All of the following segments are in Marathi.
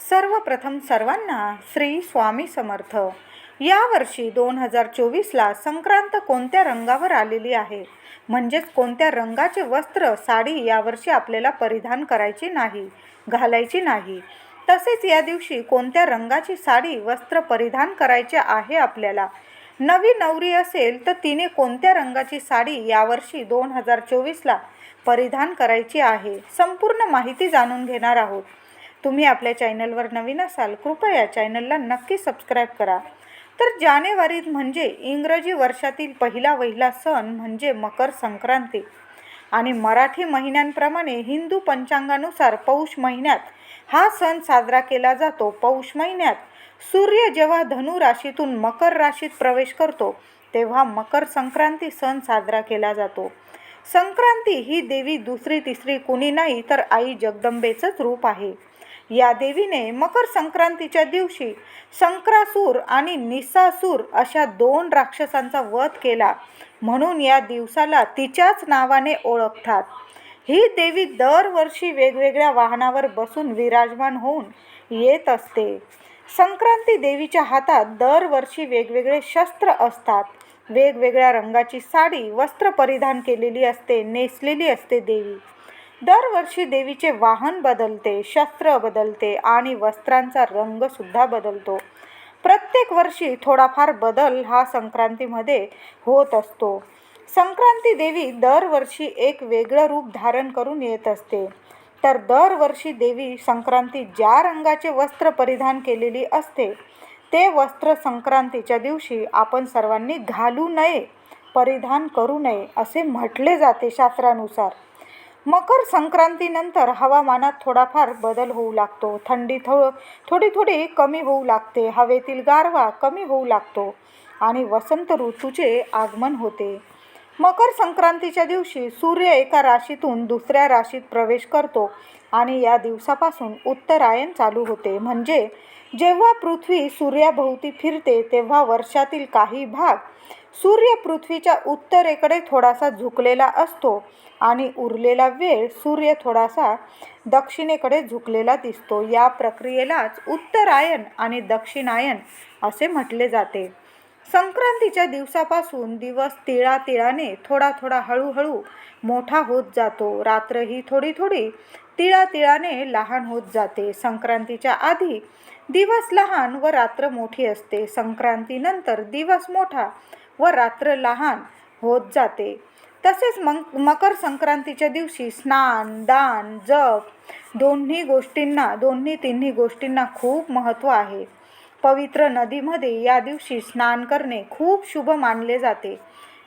सर्वप्रथम सर्वांना श्री स्वामी समर्थ. यावर्षी दोन हजार चोवीसला संक्रांत कोणत्या रंगावर आलेली आहे? म्हणजेच कोणत्या रंगाचे वस्त्र साडी यावर्षी आपल्याला परिधान करायची नाही घालायची नाही? तसेच या दिवशी कोणत्या रंगाची साडी वस्त्र परिधान करायचे आहे आपल्याला? नवी नवरी असेल तर तिने कोणत्या रंगाची साडी यावर्षी दोन हजार चोवीसला परिधान करायची आहे? संपूर्ण माहिती जाणून घेणार आहोत. तुम्ही आपल्या चॅनलवर नवीन असाल कृपया चॅनलला नक्की सबस्क्राईब करा. तर जानेवारीत म्हणजे इंग्रजी वर्षातील पहिला वहिला सण म्हणजे मकर संक्रांती. आणि मराठी महिन्यांप्रमाणे हिंदू पंचांगानुसार पौष महिन्यात हा सण साजरा केला जातो. पौष महिन्यात सूर्य जेव्हा धनु राशीतून मकर राशीत प्रवेश करतो तेव्हा मकर संक्रांती सण साजरा केला जातो. संक्रांती ही देवी दुसरी तिसरी कुणी नाही तर आई जगदंबेचंच रूप आहे. या देवीने मकर संक्रांतीच्या दिवशी संक्रासूर आणि निसासूर अशा दोन राक्षसांचा वध केला. म्हणून या दिवसाला तिच्याच नावाने ओळखतात. ही देवी दरवर्षी वेगवेगळ्या वाहनावर बसून विराजमान होऊन येत असते. संक्रांती देवीच्या हातात दरवर्षी वेगवेगळे शस्त्र असतात. वेगवेगळ्या रंगाची साडी वस्त्र परिधान केलेली असते नेसलेली असते देवी. दरवर्षी देवीचे वाहन बदलते शस्त्र बदलते आणि वस्त्रांचा रंगसुद्धा बदलतो. प्रत्येक वर्षी थोडाफार बदल हा संक्रांतीमध्ये होत असतो. संक्रांती देवी दरवर्षी एक वेगळं रूप धारण करून येत असते. तर दरवर्षी देवी संक्रांती ज्या रंगाचे वस्त्र परिधान केलेली असते ते वस्त्र संक्रांतीच्या दिवशी आपण सर्वांनी घालू नये परिधान करू नये असे म्हटले जाते शास्त्रानुसार. मकर संक्रांतीनंतर हवामानात थोडाफार बदल होऊ लागतो. थंडी थो थोडी थोडी कमी होऊ लागते. हवेतील गारवा कमी होऊ लागतो आणि वसंत ऋतूचे आगमन होते. मकर संक्रांतीच्या दिवशी सूर्य एका राशीतून दुसऱ्या राशीत प्रवेश करतो आणि या दिवसापासून उत्तरायण चालू होते. म्हणजे जेव्हा पृथ्वी सूर्याभोवती फिरते तेव्हा वर्षातील काही भाग सूर्य पृथ्वीच्या उत्तरेकडे थोडासा झुकलेला असतो आणि उरलेला वेळ सूर्य थोडासा दक्षिणेकडे झुकलेला दिसतो. या प्रक्रियेलाच उत्तरायण आणि दक्षिणायन असे म्हटले जाते. संक्रांतीच्या दिवसापासून दिवस तिळा तिळाने थोडा थोडा हळूहळू मोठा होत जातो. रात्र ही थोडी थोडी तिळा तिळाने लहान होत जाते. संक्रांतीच्या आधी दिवस लहान व रात्र मोठी असते. संक्रांतीनंतर दिवस मोठा व रात्र लहान होत जाते. तसेच मग मकर संक्रांतीच्या दिवशी स्नान दान जप दोन्ही गोष्टींना दोन्ही तिन्ही गोष्टींना खूप महत्त्व आहे. पवित्र नदीमध्ये या दिवशी स्नान करणे खूप शुभ मानले जाते.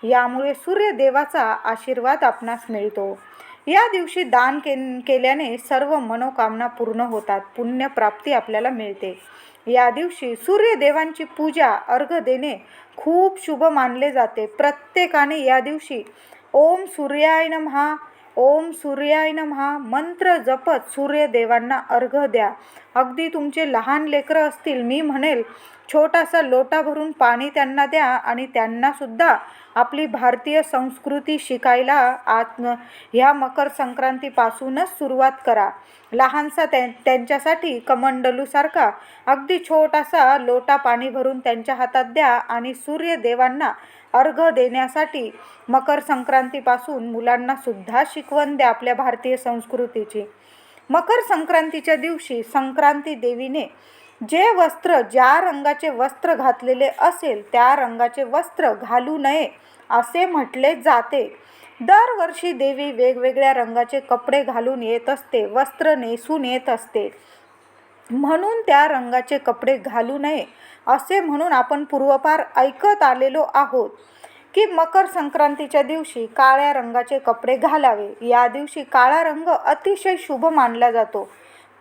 यामुळे सूर्यदेवाचा आशीर्वाद आपणास मिळतो. या दिवशी दान के केल्याने सर्व मनोकामना पूर्ण होतात. पुण्यप्राप्ती आपल्याला मिळते. या दिवशी सूर्यदेवांची पूजा अर्घ देणे खूप शुभ मानले जाते. प्रत्येकाने या दिवशी ओम सूर्याय नमहा ओम सूर्याय नमहा मंत्र जपत सूर्यदेवांना अर्घ द्या. अगदी तुमचे लहान लेकरं असतील मी म्हणेल छोटासा लोटा भरून पाणी त्यांना द्या आणि त्यांनासुद्धा आपली भारतीय संस्कृती शिकायला आत ह्या मकर संक्रांतीपासूनच सुरुवात करा. लहानसा त्या त्यांच्यासाठी कमंडलूसारखा अगदी छोटासा लोटा पाणी भरून त्यांच्या हातात द्या आणि सूर्यदेवांना अर्घ देण्यासाठी मकर संक्रांतीपासून मुलांना सुद्धा शिकवण द्या आपल्या भारतीय संस्कृतीची. मकर संक्रांतीच्या दिवशी संक्रांती देवीने जे वस्त्र ज्या रंगाचे वस्त्र घातलेले असेल त्या रंगाचे वस्त्र घालू नये असे म्हटले जाते. दरवर्षी देवी वेगवेगळ्या रंगाचे कपडे घालून येत असते वस्त्र नेसून येत असते. म्हणून त्या रंगाचे कपडे घालू नये असे म्हणून आपण पूर्वपार ऐकत आलेलो आहोत की मकर संक्रांतीच्या दिवशी काळ्या रंगाचे कपडे घालावे. या दिवशी काळा रंग अतिशय शुभ मानला जातो.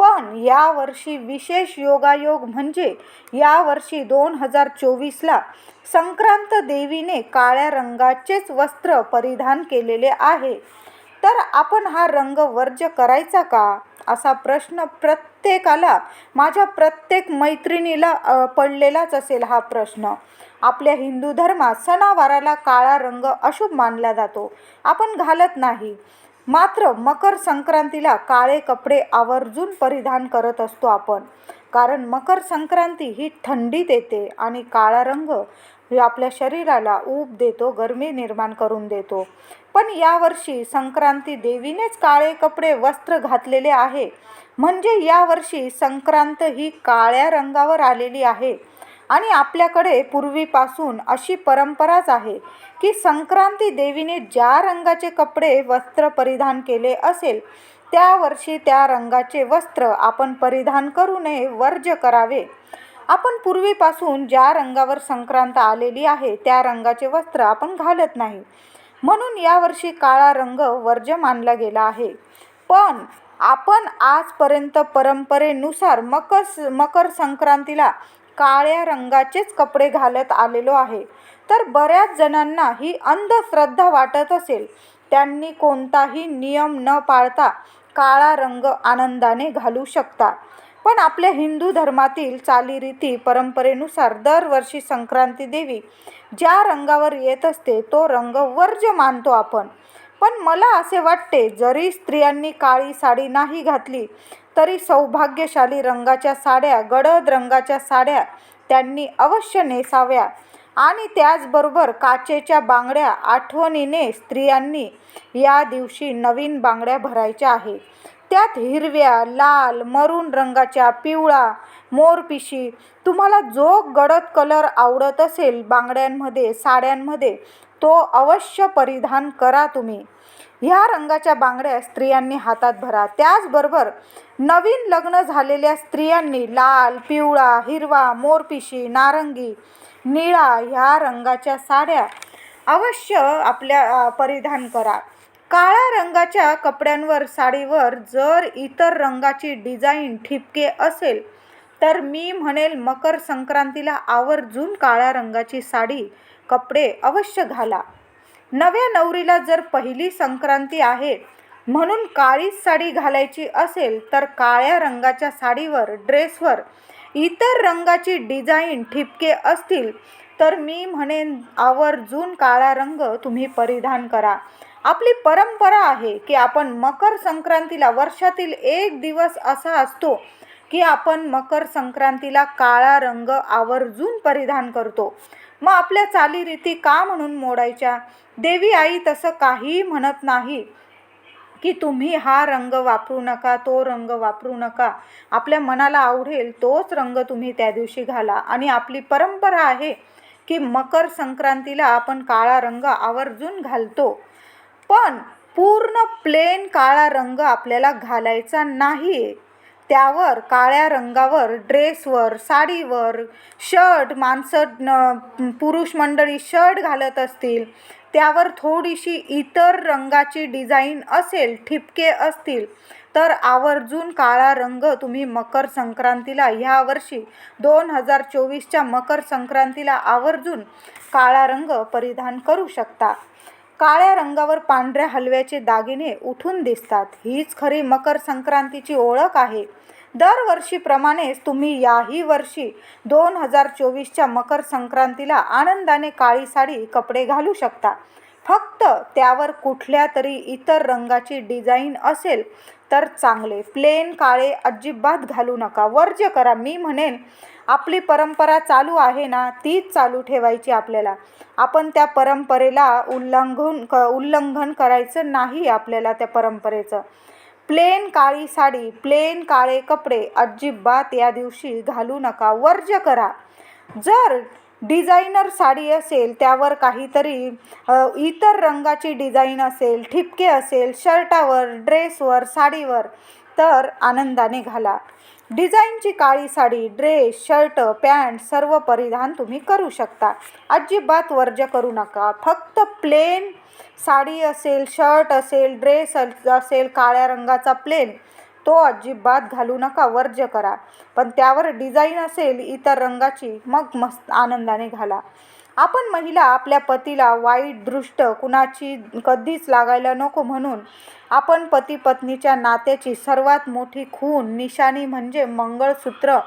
पण यावर्षी विशेष योगायोग म्हणजे यावर्षी दोन हजार चोवीसला संक्रांत देवीने काळ्या रंगाचेच वस्त्र परिधान केलेले आहे. तर आपण हा रंग वर्ज्य करायचा का? असा प्रश्न प्रत्येकाला माझ्या प्रत्येक मैत्रिणीला पडलेलाच असेल हा प्रश्न. आपल्या हिंदू धर्मात सणावाराला काळा रंग अशुभ मानला जातो. आपण घालत नाही. मात्र मकर संक्रांतीला काळे कपडे आवर्जून परिधान करत असतो आपण. कारण मकर संक्रांती ही थंडीत येते आणि काळा रंग आपल्या शरीराला ऊब देतो गरमी निर्माण करून देतो. पण यावर्षी संक्रांती देवीनेच काळे कपडे वस्त्र घातलेले आहे. म्हणजे यावर्षी संक्रांत ही काळ्या रंगावर आलेली आहे. आणि आपल्याकडे पूर्वीपासून अशी परंपराच आहे की संक्रांती देवीने ज्या रंगाचे कपडे वस्त्र परिधान केले असेल त्या वर्षी त्या रंगाचे वस्त्र आपण परिधान करू नये वर्ज्य करावे. आपण पूर्वीपासून ज्या रंगावर संक्रांत आलेली आहे त्या रंगाचे वस्त्र आपण घालत नाही. म्हणून यावर्षी काळा रंग वर्ज्य मानला गेला आहे. पण आपण आजपर्यंत परंपरेनुसार मकर मकर संक्रांतीला काळ्या रंगाचेच कपडे घालत आलेलो आहे. तर बऱ्याच जणांना ही अंधश्रद्धा वाटत असेल. त्यांनी कोणताही नियम न पाळता काळा रंग आनंदाने घालू शकता. पण आपल्या हिंदू धर्मातील चालीरीती परंपरेनुसार दरवर्षी संक्रांती देवी ज्या रंगावर येत असते तो रंग वर्ज्य मानतो आपण. पण मला असे वाटते जरी स्त्रियांनी काळी साडी नाही घातली तरी सौभाग्यशाली रंगाच्या साड्या गडद रंगाच्या साड्या त्यांनी अवश्य नेसाव्या. आणि त्याचबरोबर काचेच्या बांगड्या आठवणीने स्त्रियांनी या दिवशी नवीन बांगड्या भरायच्या आहे त्यात हिरव्या लाल मरून रंगाच्या पिवळा मोरपिशी तुम्हाला जो गडद कलर आवडत असेल बांगड्यांमध्ये साड्यांमध्ये तो अवश्य परिधान करा तुम्ही. ह्या रंगाच्या बांगड्या स्त्रियांनी हातात भरा. त्याचबरोबर नवीन लग्न झालेल्या स्त्रियांनी लाल पिवळा हिरवा मोरपिशी नारंगी निळा ह्या रंगाच्या साड्या अवश्य आपल्या परिधान करा. काळ्या रंगाच्या कपड्यांवर साडीवर जर इतर रंगाची डिझाईन ठिपके असेल तर मी म्हणेल मकर संक्रांतीला आवर्जून काळ्या रंगाची साडी कपडे अवश्य घाला. नव्या नवरीला जर पहिली संक्रांती आहे म्हणून काळीच साडी घालायची असेल तर काळ्या रंगाच्या साडीवर ड्रेसवर इतर रंगाची डिझाईन ठिपके असतील तर मी म्हणेन आवर्जून काळा रंग तुम्ही परिधान करा. आपली परंपरा आहे की आपण मकर संक्रांतीला वर्षातील एक दिवस असा असतो की आपण मकर संक्रांतीला काळा रंग आवर्जून परिधान करतो. मग आपल्या चालीरीती का म्हणून मोडायच्या? देवी आई तसं काहीही म्हणत नाही की तुम्ही हा रंग वापरू नका तो रंग वापरू नका. आपल्या मनाला आवडेल तोच रंग तुम्ही त्या दिवशी घाला. आणि आपली परंपरा आहे की मकर संक्रांतीला आपण काळा रंग आवर्जून घालतो. पण पूर्ण प्लेन काळा रंग आपल्याला घालायचा नाही आहे त्यावर काळ्या रंगावर ड्रेसवर साडीवर शर्ट माणसं न पुरुष मंडळी शर्ट घालत असतील त्यावर थोडीशी इतर रंगाची डिझाईन असेल ठिपके असतील तर आवर्जून काळा रंग तुम्ही मकर संक्रांतीला ह्या वर्षी दोन हजार चोवीसच्या मकर संक्रांतीला आवर्जून काळा रंग परिधान करू शकता. काळ्या रंगावर पांढऱ्या हलव्याचे दागिने उठून दिसतात. हीच खरी मकर संक्रांतीची ओळख आहे. दरवर्षीप्रमाणेच तुम्ही याही वर्षी दोन हजार चोवीसच्या मकर संक्रांतीला आनंदाने काळी साडी कपडे घालू शकता. फक्त त्यावर कुठल्या तरी इतर रंगाची डिझाईन असेल तर चांगले. प्लेन काळे अजिबात घालू नका. वर्ज्य करा. मी म्हणेन आपली परंपरा चालू आहे ना तीच चालू ठेवायची आपल्याला. आपण त्या परंपरेला उल्लंघन क उल्लंघन करायचं नाही आपल्याला त्या परंपरेचं. प्लेन काळी साडी प्लेन काळे कपडे अजिबात या दिवशी घालू नका वर्ज्य करा. जर डिझायनर साडी असेल त्यावर काहीतरी इतर रंगाची डिझाईन असेल ठिपके असेल शर्टावर ड्रेसवर साडीवर तर आनंदाने घाला. डिझाईनची काळी साडी ड्रेस शर्ट पॅन्ट सर्व परिधान तुम्ही करू शकता. अजिबात वर्ज्य करू नका. फक्त प्लेन साडी असेल शर्ट असेल ड्रेस असेल काळ्या रंगाचा प्लेन तो अजिबात घालू नका. वर्ज्य करा. पण त्यावर डिझाईन असेल इतर रंगाची मग मस्त आनंदाने घाला. आपण महिला आपल्या पतीला वाईट दृष्ट कुणाची कधीच लागायला नको म्हणून आपण पती पत्नीच्या नात्याची सर्वात मोठी खून निशाणी म्हणजे मंगळसूत्र.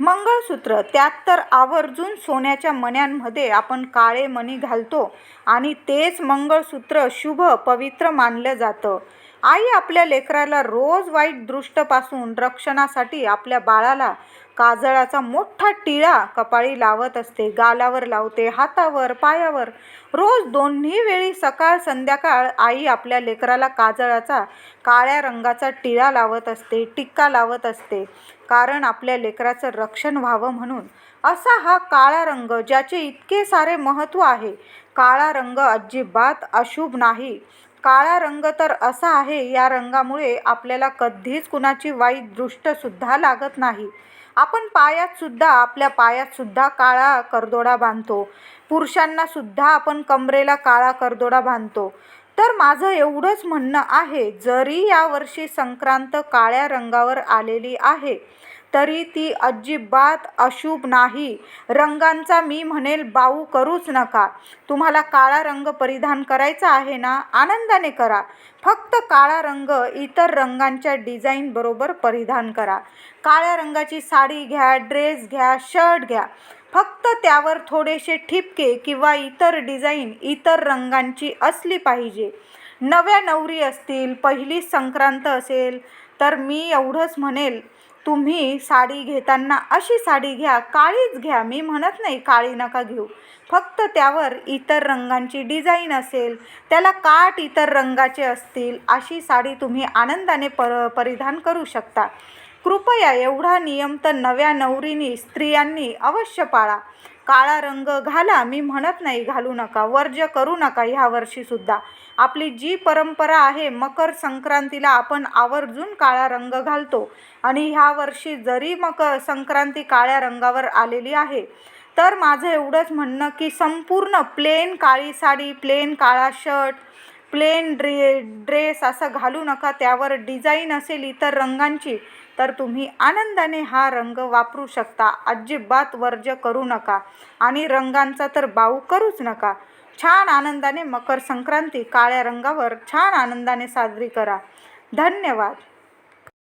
मंगळसूत्र त्यात तर आवर्जून सोन्याच्या मण्यांमध्ये आपण काळे मणी घालतो आणि तेच मंगळसूत्र शुभ पवित्र मानलं जातं. आई आपल्या लेकराला रोज वाईट दृष्टपासून रक्षणासाठी आपल्या बाळाला काजळाचा मोठा टिळा कपाळी लावत असते. गालावर लावते हातावर पायावर. रोज दोन्ही वेळी सकाळ संध्याकाळ आई आपल्या लेकराला काजळाचा काळ्या रंगाचा टिळा लावत असते टिक्का लावत असते. कारण आपल्या लेकराचं रक्षण व्हावं म्हणून. असा हा काळा रंग ज्याचे इतके सारे महत्त्व आहे. काळा रंग अजिबात अशुभ नाही. काळा रंग तर असा आहे या रंगामुळे आपल्याला कधीच कुणाची वाईट दृष्टसुद्धा लागत नाही. आपण पायातसुद्धा आपल्या पायातसुद्धा काळा करदोडा बांधतो. पुरुषांनासुद्धा आपण कमरेला काळा करदोडा बांधतो. तर माझं एवढंच म्हणणं आहे जरी यावर्षी संक्रांत काळ्या रंगावर आलेली आहे तरी ती अजिबात अशुभ नाही. रंगांचा मी म्हणेल बाऊ करूच नका. तुम्हाला काळा रंग परिधान करायचा आहे ना आनंदाने करा. फक्त काळा रंग इतर रंगांच्या डिझाईनबरोबर परिधान करा. काळ्या रंगाची साडी घ्या ड्रेस घ्या शर्ट घ्या. फक्त त्यावर थोडेसे ठिपके किंवा इतर डिझाईन इतर रंगांची असली पाहिजे. नव्या नवरी असतील पहिली संक्रांत असेल तर मी एवढंच म्हणेल तुम्ही साडी घेताना अशी साडी घ्या काळीच घ्या. मी म्हणत नाही काळी नका घेऊ. फक्त त्यावर इतर रंगांची डिझाईन असेल त्याला काठ इतर रंगाचे असतील अशी साडी तुम्ही आनंदाने पर परिधान करू शकता. कृपया एवढा नियम तर नव्या नवरीनी स्त्रियांनी अवश्य पाळा. काळा रंग घाला मी म्हणत नाही घालू नका वर्ज्य करू नका ह्या वर्षीसुद्धा आपली जी परंपरा आहे मकर संक्रांतीला आपण आवर्जून काळा रंग घालतो. आणि ह्या वर्षी जरी मकर संक्रांती काळ्या रंगावर आलेली आहे तर माझं एवढंच म्हणणं की संपूर्ण प्लेन काळी साडी प्लेन काळा शर्ट प्लेन ड्रे ड्रेस असं घालू नका. त्यावर डिझाईन असेल इतर रंगांची तर तुम्ही आनंदाने हा रंग वापरू शकता. अजिबात वर्ज्य करू नका आणि रंगांचा तर बाऊ करूच नका. छान आनंदाने मकर संक्रांती काळ्या रंगावर छान आनंदाने साजरी करा. धन्यवाद.